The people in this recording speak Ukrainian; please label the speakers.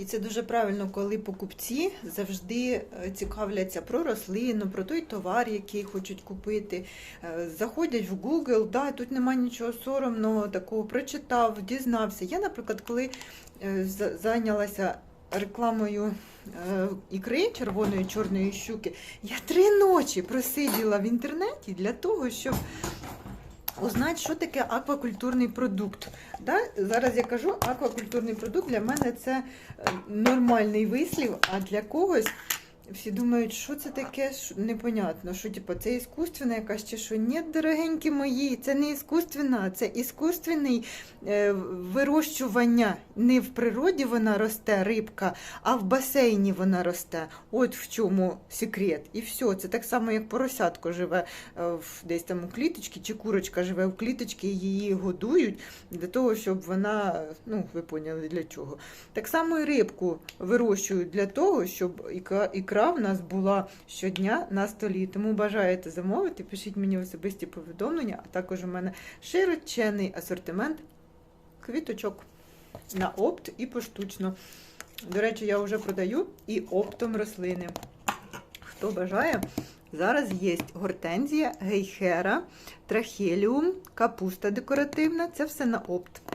Speaker 1: І це дуже правильно, коли покупці завжди е, цікавляться про рослину, про той товар, який хочуть купити. Е, Заходять в Google, да, тут немає нічого соромного, такого прочитав, дізнався. Я, наприклад, коли е, зайнялася рекламою ікри червоної чорної щуки, я три ночі просиділа в інтернеті для того, щоб узнати, що таке аквакультурний продукт. Да? Зараз я кажу, аквакультурний продукт для мене це е, нормальний вислів, а для когось всі думають, що це таке, що непонятно, що типу, це іскусственна якась чи що. Ні, дорогенькі мої, це не іскусственна, це іскусственний е, вирощування. Не в природі вона росте, рибка, а в басейні вона росте. От в чому секрет. І все. Це так само, як поросятко живе е, в, десь там у кліточці, чи курочка живе в кліточці, і її годують для того, щоб вона, ну, ви поняли для чого. Так само і рибку вирощують для того, щоб іка- ікра в нас була щодня на столі. Тому бажаєте замовити, пишіть мені особисті повідомлення, а також у мене широченний асортимент квіточок на опт і поштучно. До речі, я вже продаю і оптом рослини. Хто бажає, зараз є гортензія, гейхера, трахеліум, капуста декоративна. Це все на опт.